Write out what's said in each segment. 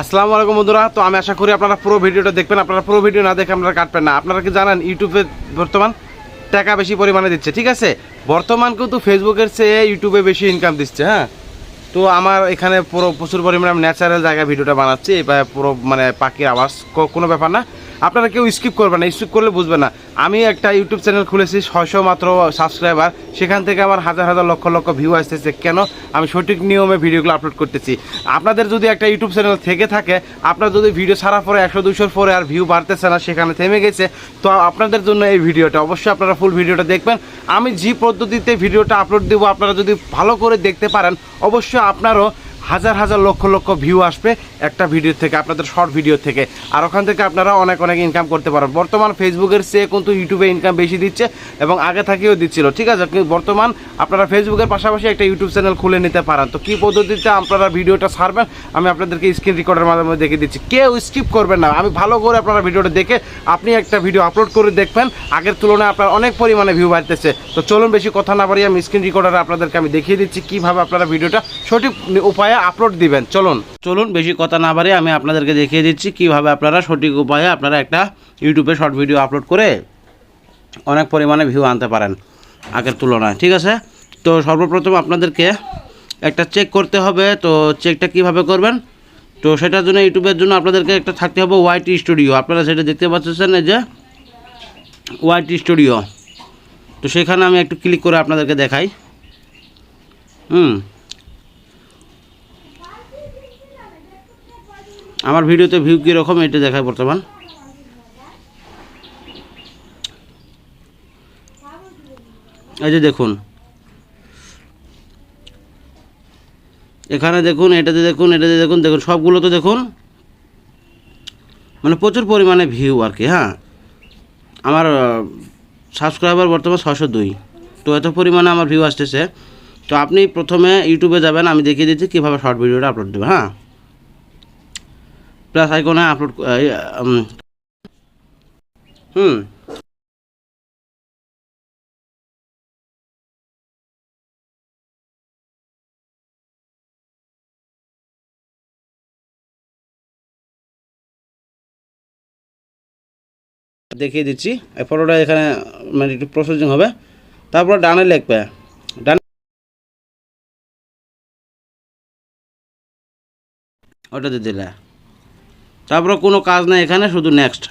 আসসালামু আলাইকুম বন্ধুরা, তো আমি আশা করি আপনারা পুরো ভিডিওটা দেখবেন। আপনারা পুরো ভিডিও না দেখে আপনারা কাটবেন না। আপনারা কি জানেন, ইউটিউবে বর্তমান টাকা বেশি পরিমাণে দিচ্ছে, ঠিক আছে? বর্তমান কিন্তু ফেসবুকের চেয়ে ইউটিউবে বেশি ইনকাম দিচ্ছে হ্যাঁ? তো আমার এখানে পুরো প্রচুর পরিমাণে আমি ন্যাচারাল জায়গায় ভিডিওটা বানাচ্ছি পুরো মানে পাখির আওয়াজ কোনো ব্যাপার না। আপনারা কেউ স্কিপ করবেন না স্কিপ করলে বুঝবেন না। আমি একটা ইউটিউব চ্যানেল খুলেছি, ছয়শো মাত্র সাবস্ক্রাইবার সেখান থেকে আমার হাজার হাজার লক্ষ লক্ষ ভিউ আসতেছে। কেন? আমি সঠিক নিয়মে ভিডিওগুলো আপলোড করতেছি। আপনাদের যদি একটা ইউটিউব চ্যানেল থেকে থাকে, আপনার যদি ভিডিও ছাড়া পরে একশো দুশোর পরে আর ভিউ বাড়তেছে না, সেখানে থেমে গেছে, তো আপনাদের জন্য এই ভিডিওটা অবশ্যই আপনারা ফুল ভিডিওটা দেখবেন। আমি যে পদ্ধতিতে ভিডিওটা আপলোড দেবো, আপনারা যদি ভালো করে দেখতে পারেন, অবশ্যই আপনারও হাজার হাজার লক্ষ লক্ষ ভিউ আসবে একটা ভিডিও থেকে, আপনাদের শর্ট ভিডিও থেকে। আর ওখান থেকে আপনারা অনেক অনেক ইনকাম করতে পারেন বর্তমান ফেসবুকের চেয়ে কিন্তু ইউটিউবে ইনকাম বেশি দিচ্ছে এবং আগে থেকেও দিচ্ছিল। ঠিক আছে, কিন্তু বর্তমান আপনারা ফেসবুকের পাশাপাশি একটা ইউটিউব চ্যানেল খুলে নিতে পারেন। তো কী পদ্ধতিতে আপনারা ভিডিওটা ছাড়বেন, আমি আপনাদেরকে স্ক্রিন রেকর্ডের মাধ্যমে দেখে দিচ্ছি। কেউ স্কিপ করবেন না। আমি ভালো করে আপনারা ভিডিওটা দেখে আপনি একটা ভিডিও আপলোড করে দেখবেন। আগের তুলনায় আপনার অনেক পরিমাণে ভিউ বাড়তেছে। তো চলুন বেশি কথা না বাড়িয়ে আমি স্ক্রিন রেকর্ডারে আপনাদেরকে আমি দেখিয়ে দিচ্ছি কীভাবে আপনারা ভিডিওটা সঠিক উপায়ে আপলোড দিবেন, চলুন। চলুন, বেশি কথা না বাড়িয়ে আমি আপনাদেরকে দেখিয়ে দিচ্ছি কীভাবে আপনারা সঠিক উপায়ে আপনারা একটা ইউটিউবে শর্ট ভিডিও আপলোড করে অনেক পরিমাণে ভিউ আনতে পারেন আগের তুলনায়, ঠিক আছে? তো সর্বপ্রথম আপনাদেরকে একটা চেক করতে হবে, তো চেকটা কীভাবে করবেন? তো সেটার জন্য ইউটিউবের জন্য আপনাদেরকে একটা থাকতে হবে ওয়াইটি স্টুডিও আপনারা সেটা দেখতে পাচ্ছেন এই যে ওয়াইটি স্টুডিও তো সেখানে আমি একটু ক্লিক করে আপনাদেরকে দেখাই। হুম। আমার ভিডিওতে ভিউ কীরকম এটা দেখায় বর্তমান? এই যে দেখুন। এখানে দেখুন এটাতে দেখুন এটাতে দেখুন দেখুন, সবগুলো তো দেখুন। মানে প্রচুর পরিমাণে ভিউ আর কি হ্যাঁ? আমার সাবস্ক্রাইবার বর্তমান ছশো দুই। তো এত পরিমাণে আমার ভিউ আসতেছে। তো আপনি প্রথমে ইউটিউবে যাবেন, আমি দেখিয়ে দিচ্ছি কীভাবে শর্ট ভিডিওটা আপলোড দেবেন হ্যাঁ? প্লাস আইকনে আপলোড হুম। দেখিয়ে দিচ্ছি। এই ফটোটা এখানে মানে একটু প্রসেসিং হবে। তারপর ডানে লিখবে। ডান ওটাতে দিলে। তারপরে কোনো কাজ নেই এখানে, শুধু নেক্সট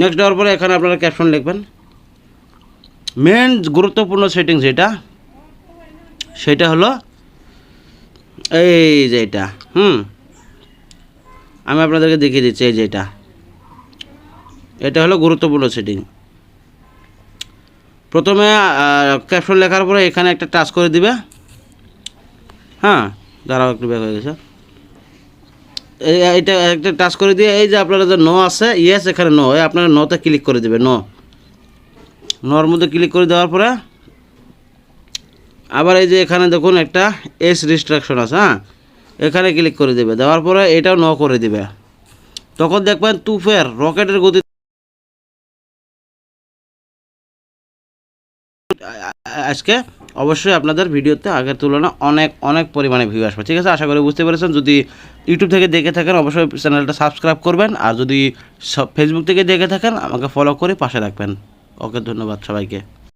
নেক্সট দেওয়ার পরে এখানে আপনারা ক্যাপশন লিখবেন। মেন গুরুত্বপূর্ণ সেটিংস যেটা, সেটা হলো এই যে এটা হুম। আমি আপনাদেরকে দেখিয়ে দিচ্ছি এই যে এটা এটা হলো গুরুত্বপূর্ণ সেটিং প্রথমে ক্যাপশন লেখার পরে এখানে একটা টাচ করে দিবে। হ্যাঁ দাঁড়াও একটু ব্যাক হয়ে গেছে। এটা একটা টাচ করে দিয়ে, এই যে আপনারা যে নো আছে ইয়েস এখানে নো এই আপনারা নোতে ক্লিক করে দেবে নো নোর মধ্যে ক্লিক করে দেওয়ার পরে, আবার এই যে এখানে দেখুন একটা এস রিস্ট্রাকশন আছে হ্যাঁ? এখানে ক্লিক করে দেবে, দেওয়ার পরে এটাও ন করে দিবে। তখন দেখবেন তুফের রকেটের গতি আজকে অবশ্যই আপনাদের ভিডিওতে আগের তুলনায় অনেক অনেক পরিমাণে ভিউ আসবে, ঠিক আছে? আশা করি বুঝতে পেরেছেন। যদি ইউটিউব থেকে দেখে থাকেন, অবশ্যই চ্যানেলটা সাবস্ক্রাইব করবেন। আর যদি সব ফেসবুক থেকে দেখে থাকেন, আমাকে ফলো করে পাশে রাখবেন। ওকে, ধন্যবাদ সবাইকে।